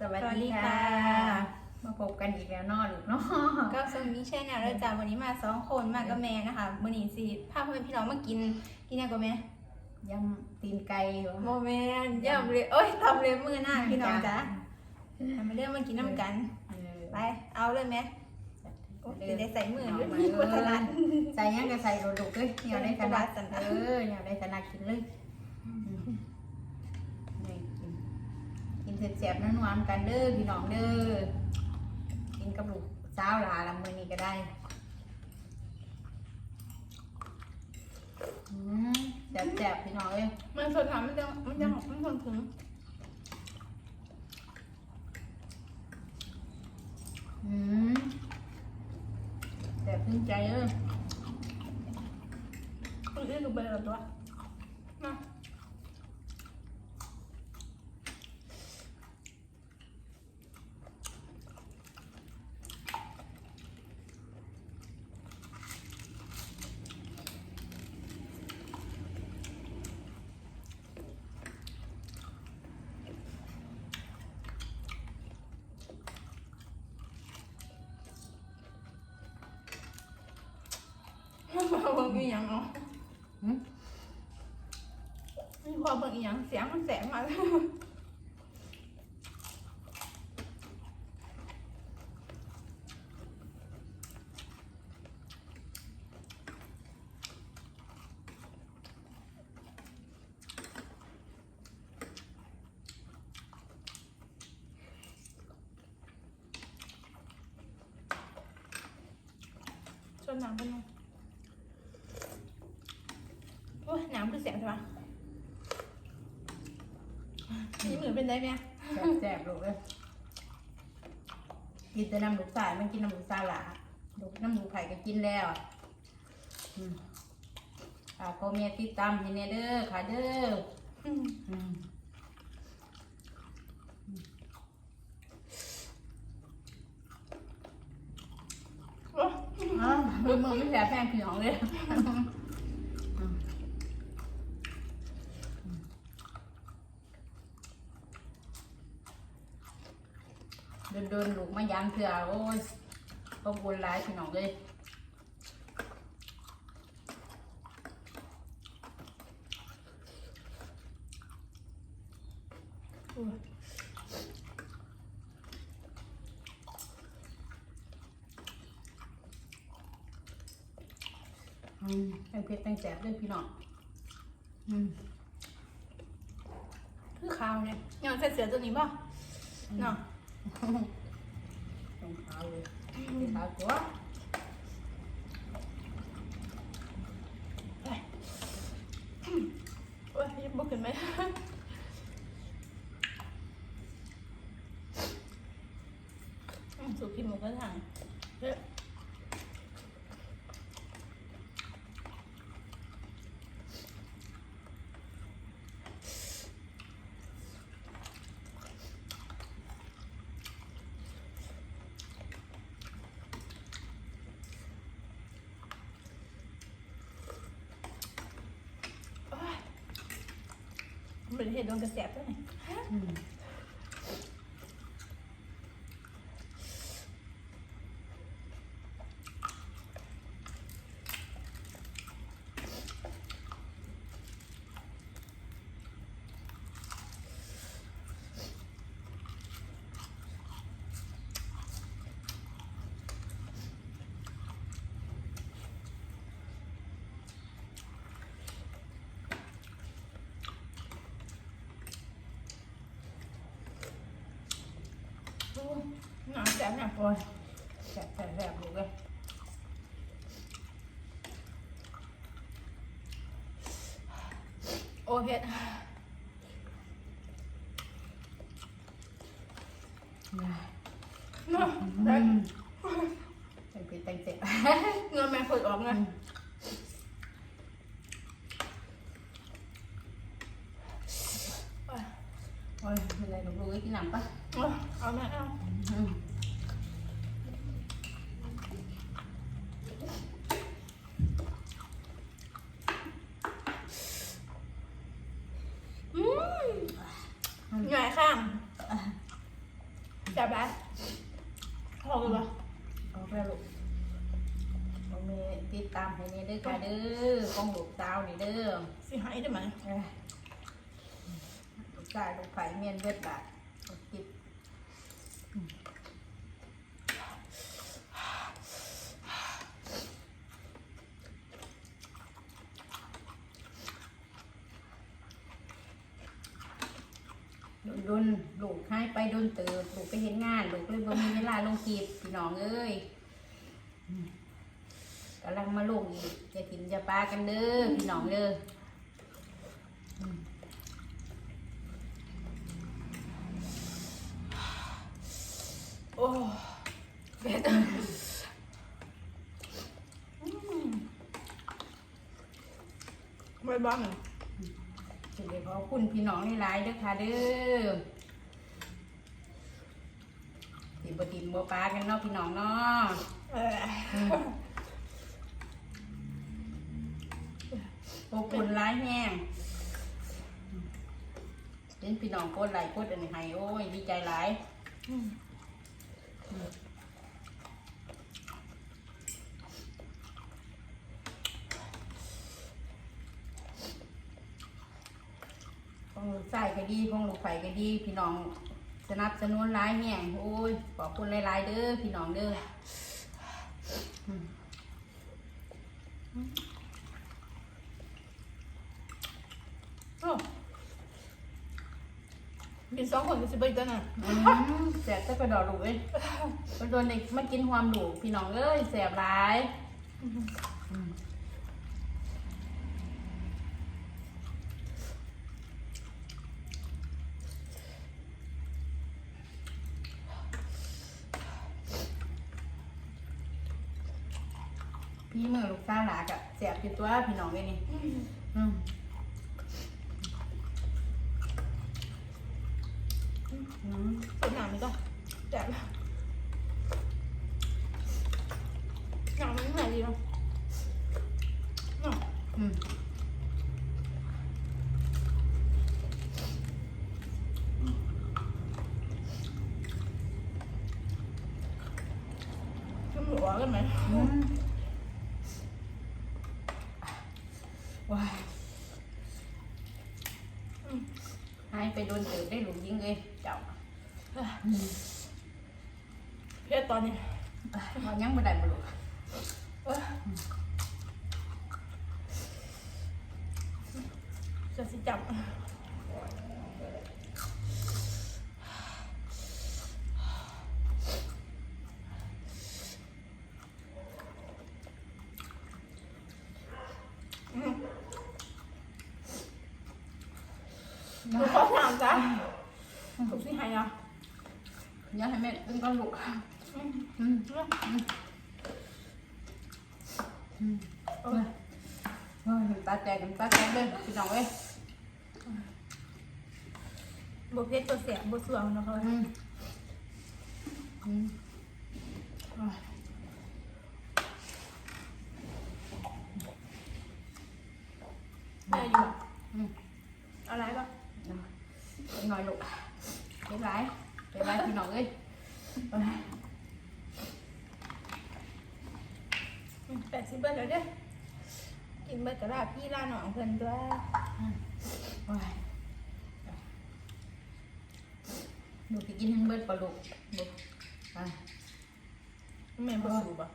สวัสสวัสดีดีค่ะค่ะ มาพบกันอีกแล้วเนอนลูกเนาะก็สมิใช่แนวเลยจ้าวันนี้มาสองคนมากับแม่นะคะมื่อนี้สิพาพ่อแม่พี่น้องมากินกินยังกับแม่ยำตีนไก่เหรอโมเมนย่ำเลยเอ้ยทำเลยมือหน้าพี่น้องจ้าทำมาเรื่องมากินน้ำกันเออไปเอาเลยไหมโอ้ยสิได้ใส่มือเอาด้วยมามือเลวัฒนัยใส่ยังก็ใส่โดดๆเลยอยากได้ถนัดถนัดเอออยากได้ถนัดกินเลย กินเสียบๆนั่นหวานๆกันเด้อพี่น้องเด้อกินกับลูกสาวหลาละมือนี้ก็ได้อืมแซ่บๆพี่น้องเอ้ยมันสดทำมันจะมันจะมันทนถึงอืมแบบพึ่งใจเลยมันจะดูเบลอตัวมาพอเบิ่ งอีหยังเนาะอืมมีพอเบิ่งอีหยังเสียงมันแสบมาเลยชวนน้ำไปหน่อย โอ้ยน้ำคือเสียงใช่ปะนี่เหมือนเป็นไรเนี่ยแซ่บๆลูกเลยกินแต่น้ำลูกสายมันกินน้ำลูกสาวหลาลูกน้ำลูกไข่ก็กินแล้วอืมอ่าพ่อแม่ติดตามให้แน่เด้อค่ะเด้ออืมอืมโอ้ยอ้าวมือมือไม่แซ่บแพงพี่น้องเลย เดินๆลูกมายามเถื่อโอ้ยขอบคุณหลายพี่น้องเลยอืมให้เพชรตั้งแซ่บด้วยพี่น้อง อืมคือข้าวเนี่ยยังใส่เสือตัวนี้ป่ะเนาะ ต้องขาวเลยขาวตัวไปโอ้ยยังบุกขึ้นไหมอืมสุกี้หมูกระถังเฮ้ย โอ้ย มันเป็นเห็ดโดนกระแสบด้วยไงอืม โอ้ย หนาแสบเนี่ยโอ้ยแซ่บแซ่บแซ่บลูกเลยโอ้ยเผ็ดเนาะอืได้มให้เพชรตั้งแซ่บเงินแม่ฝึกออกไงโอ้ย โอ้ยเป็นไรลูกลูกกินน้ำปะ โอ้ยเอาแม่เอา อืม อืมหน่อยข้าง จับได้พอกันปะเอาไปลูกเอาเมติดตามให้นี่เด้อค่ะเด้อของลูกสาวนี่เด้อสิหายได้ไหมเอ้ยลูกชายลูกไผ่เมียนเบิดบาทกินโดนๆลูกให้ไปโดนเติบลูกไปเห็นงานลูกเลยบ่มีเวลาลงคลิปพี่น้องเอ้ยอืมกำลังมาลงอีกจะกินจะปลากันเด้อพี่น้องเด้อโอ้เผ็ดไม่บ้าง เหรอสิเดี๋ยวขอบคุณพี่น้องหลายๆเด้อค่ะเด้อสิบ่ติมบ่ปลากันเนาะพี่น้องเนาะเออขอบคุณหลายแห้งเห็นพี่น้องกดไลค์กดอันนี้ให้โอ้ยดีใจหลาย อืมของลูก ชายก็ดีของลูกไฟก็ดี พี่น้องสนับสนุนหลายแห้งโอ้ยขอบคุณหลายๆเด้อพี่น้องเด้ออืมโอ้กินสองคนก็สิบไปตัวน่ะอืมแสบแต่กระดอกลูกเอ้ยมันโดนเด็กมากินความลูกพี่น้องเอ้ยแสบหลาย พี่มือลูกสาวหลากะแสบอยู่ตัวพี่น้องเลยนี่ อืมอืม สดหนามนี่ก็แจ่มหนามมันไหนดีเนาะเนาะ อืม ขึ้นหัวกันไหม อืม ว้ายหายไปโดนเติบได้หลุมยิงเลยเจ้าเพศตอนนี้มันยังไม่ได้บุรุษเออจะสิจับ หนูขอถามจ้ะถูกสิหายอะ ยังให้แม่ตึงก้อนลูกอืมอืมเนาะเออเออน้ำตาแตกน้ำตา แปดสิบเบิร์ดแล้วเด้อกินเบิร์ดกระดาษพี่ล่าหนองเพิ่นตัวไปหนูไปกินทั้งเบิดปลาลูกลูกไปแม่บ่สูบอะ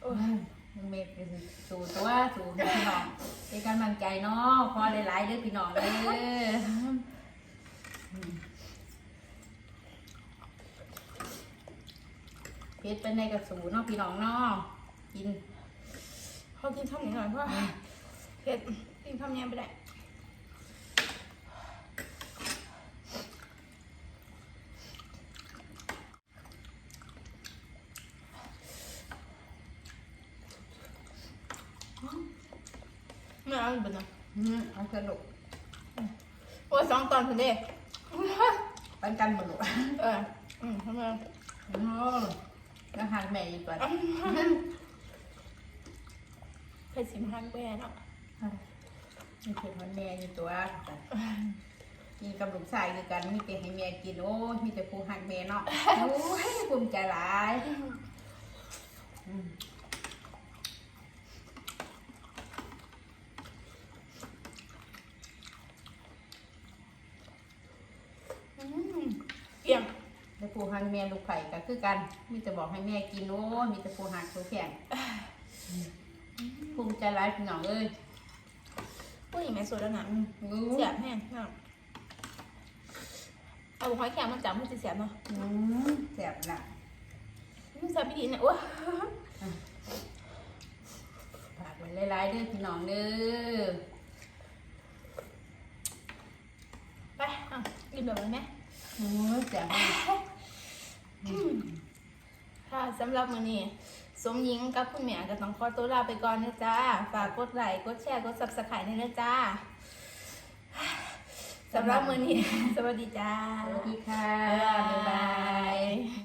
โอ้ยมึงเมฆเป็นสู่ตัวสู่พี่น้องเป็นกำลังใจเนาะพอหลายๆเด้อพี่น้องเด้อ เพชรเป็นในกระสูเนาะพี่น้องเนาะกินเขากินข้าวเหนียวหน่อยเพราะเผ็ดกินข้าวเหนียวไปได้ไม่เอาเป็นะเอาสนุกโอ้สองตอนเพิ่นเด้ปันกันหมดลูกเออ อืมทำไมโอ้ ก็หันแม่อีกตัวเคยสิมหันไปเนาะนี่คือหันแม่อีกตัวกินกับลูกชายคือกันมีแต่ให้แม่กินโอ้มีแต่ผู้หักแม่เนาะโอ้ยภูมิใจหลายอืม อืมเกี่ยง แต่ ผู้หักแม่ลูกไผ่ก็คือกัน มีแต่บอกให้แม่กินโอ้ยมีแต่ผู้หักผู้แข็งภูมิใจหลายพี่น้องเอ้ยผู้หญิงแม่สวยแล้วนะอืมรู้เสียบแห้งเนาะเอาบุกหอยแข็งมันจับมันจะเสียบเนาะอืมแซ่บละมันเสียบพี่ดีเนี่ยอ้วฝากไว้หลายๆเด้อพี่น้องเด้อไปอะกินแบบนี้ไหมอืมแซ่บมาก ค่ะสำหรับมื้อนี้สมหญิงกับคุณแม่ก็ต้องขอตัวลาไปก่อนนะจ้า ฝากกดไลค์กดแชร์กด Subscribe ด้วยนะจ้าสำหรับมื้อนี้ สวัสดีจ้า สวัสดีค่ะ บ๊ายบายบ๊ายบาย